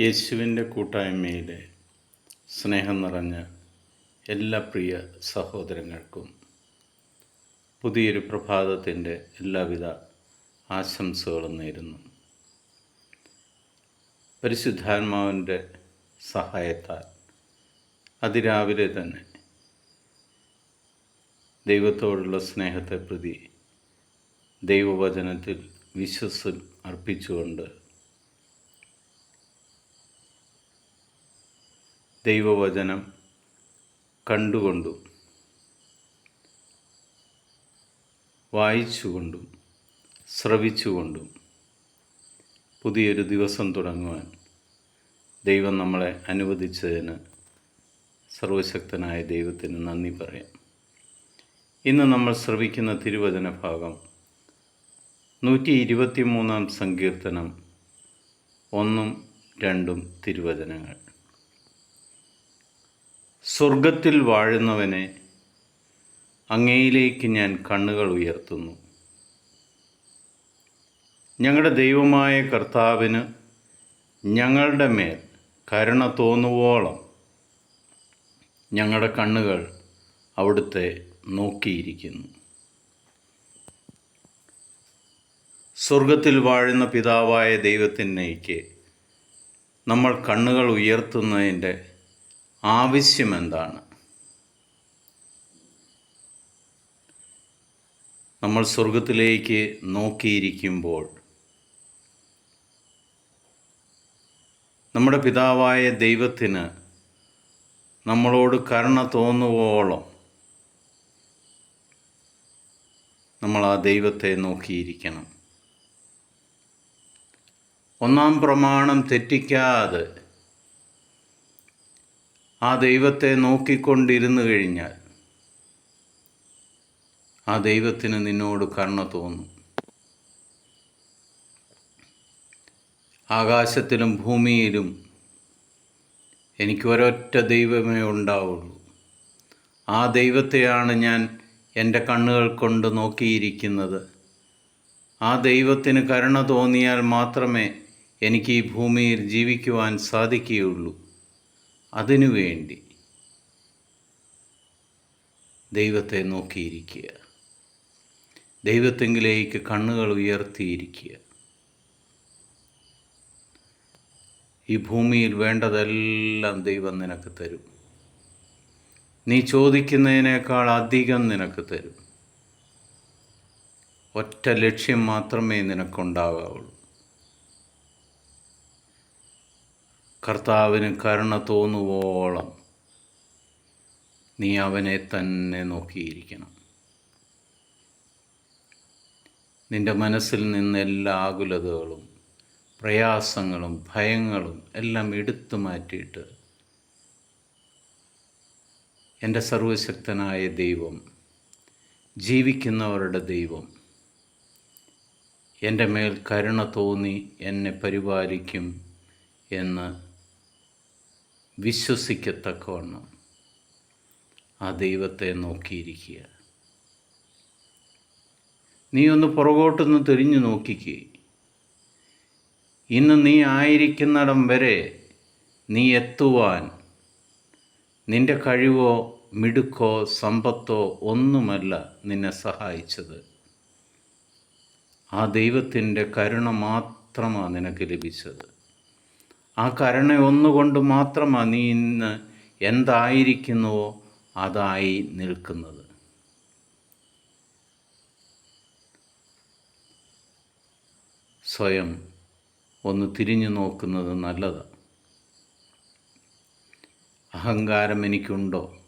യേശുവിന്റെ കൂട്ടായ്മയിലെ സ്നേഹം നിറഞ്ഞ എല്ലാ പ്രിയ സഹോദരങ്ങൾക്കും പുതിയൊരു പ്രഭാതത്തിന്റെ എല്ലാവിധ ആശംസകളും നേരുന്നു. പരിശുദ്ധാത്മാവിന്റെ സഹായത്താൽ അതിരാവിലെ തന്നെ ദൈവത്തോടുള്ള സ്നേഹത്തെ പ്രതി ദൈവവചനത്തിൽ വിശ്വസം അർപ്പിച്ചുകൊണ്ട് ദൈവവചനം കണ്ടുകൊണ്ടും വായിച്ചുകൊണ്ടും ശ്രവിച്ചുകൊണ്ടും പുതിയൊരു ദിവസം തുടങ്ങുവാൻ ദൈവം നമ്മളെ അനുവദിച്ചതിന് സർവശക്തനായ ദൈവത്തിന് നന്ദി പറയാം. ഇന്ന് നമ്മൾ ശ്രവിക്കുന്ന തിരുവചന ഭാഗം നൂറ്റി ഇരുപത്തി മൂന്നാം സങ്കീർത്തനം ഒന്നും രണ്ടും തിരുവചനങ്ങൾ. സ്വർഗത്തിൽ വാഴുന്നവനെ അങ്ങയിലേക്ക് ഞാൻ കണ്ണുകൾ ഉയർത്തുന്നു. ഞങ്ങളുടെ ദൈവമായ കർത്താവിന് ഞങ്ങളുടെ മേൽ കരുണ തോന്നുവോളം ഞങ്ങളുടെ കണ്ണുകൾ അവിടുത്തെ നോക്കിയിരിക്കുന്നു. സ്വർഗത്തിൽ വാഴുന്ന പിതാവായ ദൈവത്തിനേക്ക് നമ്മൾ കണ്ണുകൾ ഉയർത്തുന്നതിന്റെ ആവശ്യം എന്താണ് നമ്മൾ സ്വർഗത്തിലേക്ക് നോക്കിയിരിക്കുമ്പോൾ നമ്മുടെ പിതാവായ ദൈവത്തിന് നമ്മളോട് കരുണ തോന്നുവോളം നമ്മൾ ആ ദൈവത്തെ നോക്കിയിരിക്കണം. ഒന്നാം പ്രമാണം തെറ്റിക്കാതെ ആ ദൈവത്തെ നോക്കിക്കൊണ്ടിരുന്നു കഴിഞ്ഞാൽ ആ ദൈവത്തിന് നിന്നോട് കരുണ തോന്നും. ആകാശത്തിലും ഭൂമിയിലും എനിക്ക് ഒരൊറ്റ ദൈവമേ ഉണ്ടാവുള്ളൂ. ആ ദൈവത്തെയാണ് ഞാൻ എന്റെ കണ്ണുകൾ കൊണ്ട് നോക്കിയിരിക്കുന്നത്. ആ ദൈവത്തിന് കരുണ തോന്നിയാൽ മാത്രമേ എനിക്ക് ഈ ഭൂമിയിൽ ജീവിക്കുവാൻ സാധിക്കുകയുള്ളൂ. അതിനുവേണ്ടി ദൈവത്തെ നോക്കിയിരിക്കുക. ദൈവത്തെങ്കിലേക്ക് കണ്ണുകൾ ഉയർത്തിയിരിക്കുക. ഈ ഭൂമിയിൽ വേണ്ടതെല്ലാം ദൈവം നിനക്ക് തരും. നീ ചോദിക്കുന്നതിനേക്കാൾ അധികം നിനക്ക് തരും. ഒറ്റ ലക്ഷ്യം മാത്രമേ നിനക്കുണ്ടാകാവുള്ളൂ കർത്താവിന് കരുണ തോന്നുവോളം നീ അവനെ തന്നെ നോക്കിയിരിക്കണം. നിന്റെ മനസ്സിൽ നിന്ന് എല്ലാ ആകുലതകളും പ്രയാസങ്ങളും ഭയങ്ങളും എല്ലാം എടുത്തു മാറ്റിയിട്ട് എന്റെ സർവശക്തനായ ദൈവം ജീവിക്കുന്നവരുടെ ദൈവം എന്റെ മേൽ കരുണ തോന്നി എന്നെ പരിപാലിക്കും എന്ന് വിശ്വസിക്കത്തക്കവണ്ണം ആ ദൈവത്തെ നോക്കിയിരിക്കുക. നീ ഒന്ന് പുറകോട്ടൊന്ന് തിരിഞ്ഞു നോക്കിക്കേ. ഇന്ന് നീ ആയിരിക്കുന്നിടം വരെ നീ എത്തുവാൻ നിന്റെ കഴിവോ മിടുക്കോ സമ്പത്തോ ഒന്നുമല്ല നിന്നെ സഹായിച്ചത്. ആ ദൈവത്തിന്റെ കരുണ മാത്രമാണ് നിനക്ക് ലഭിച്ചത്. ആ കരുണ ഒന്നുകൊണ്ട് മാത്രമാണ് നീ ഇന്ന് എന്തായിരിക്കുന്നുവോ അതായി നിൽക്കുന്നത്. സ്വയം ഒന്ന് തിരിഞ്ഞു നോക്കുന്നത് നല്ലതാണ് അഹങ്കാരം എനിക്കുണ്ടോ?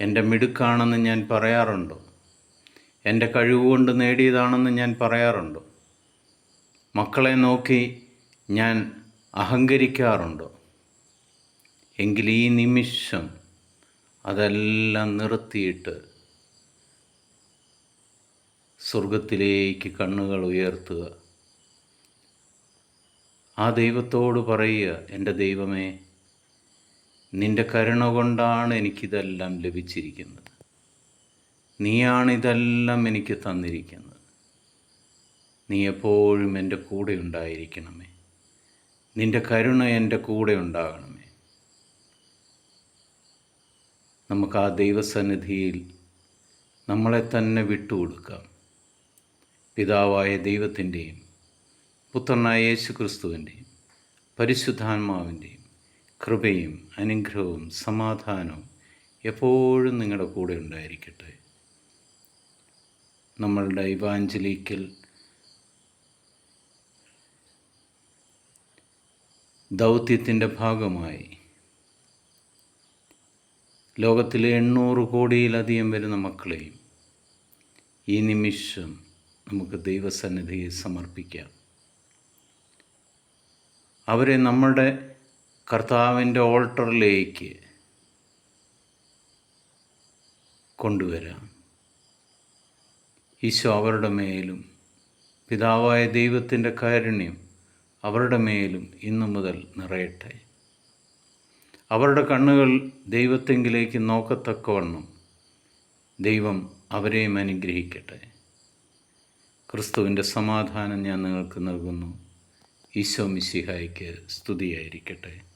എന്റെ മിടുക്കാണെന്ന് ഞാൻ പറയാറുണ്ടോ? എന്റെ കഴിവുകൊണ്ട് നേടിയതാണെന്ന് ഞാൻ പറയാറുണ്ടോ? മക്കളെ നോക്കി ഞാൻ അഹങ്കരിക്കാറുണ്ടോ. എങ്കിൽ ഈ നിമിഷം അതെല്ലാം നിർത്തിയിട്ട് സ്വർഗത്തിലേക്ക് കണ്ണുകൾ ഉയർത്തുക. ആ ദൈവത്തോട് പറയുക എന്റെ ദൈവമേ നിന്റെ കരുണ കൊണ്ടാണ് എനിക്കിതെല്ലാം ലഭിച്ചിരിക്കുന്നത്. നീയാണ് ഇതെല്ലാം എനിക്ക് തന്നിരിക്കുന്നത്. നീ എപ്പോഴും എന്റെ കൂടെ ഉണ്ടായിരിക്കണമേ. നിന്റെ കരുണ എന്റെ കൂടെ ഉണ്ടാകണമേ. നമുക്ക് ആ ദൈവസന്നിധിയിൽ നമ്മളെ തന്നെ വിട്ടുകൊടുക്കാം. പിതാവായ ദൈവത്തിന്റെയും പുത്രനായ യേശു ക്രിസ്തുവിന്റെയും പരിശുദ്ധാത്മാവിന്റെയും കൃപയും അനുഗ്രഹവും സമാധാനവും എപ്പോഴും നിങ്ങളുടെ കൂടെ ഉണ്ടായിരിക്കട്ടെ. നമ്മളുടെ ഇവാഞ്ചലിക്കൽ ദൗത്യത്തിന്റെ ഭാഗമായി. ലോകത്തിലെ എണ്ണൂറ് കോടിയിലധികം വരുന്ന മക്കളെയും ഈ നിമിഷം നമുക്ക് ദൈവസന്നിധിയെ സമർപ്പിക്കാം. അവരെ നമ്മുടെ കർത്താവിന്റെ ഓൾട്ടറിലേക്ക് കൊണ്ടുവരാം. ഈശോ അവരുടെ മേലും പിതാവായ ദൈവത്തിന്റെ കാരുണ്യം അവരുടെ മേലും ഇന്നു മുതൽ നിറയട്ടെ. അവരുടെ കണ്ണുകൾ ദൈവത്തെങ്കിലേക്ക് നോക്കത്തക്കവണ്ണം ദൈവം അവരെയും അനുഗ്രഹിക്കട്ടെ. ക്രിസ്തുവിന്റെ സമാധാനം ഞാൻ നിങ്ങൾക്ക് നൽകുന്നു. ഈശോ മിശിഹായ്ക്ക് സ്തുതിയായിരിക്കട്ടെ.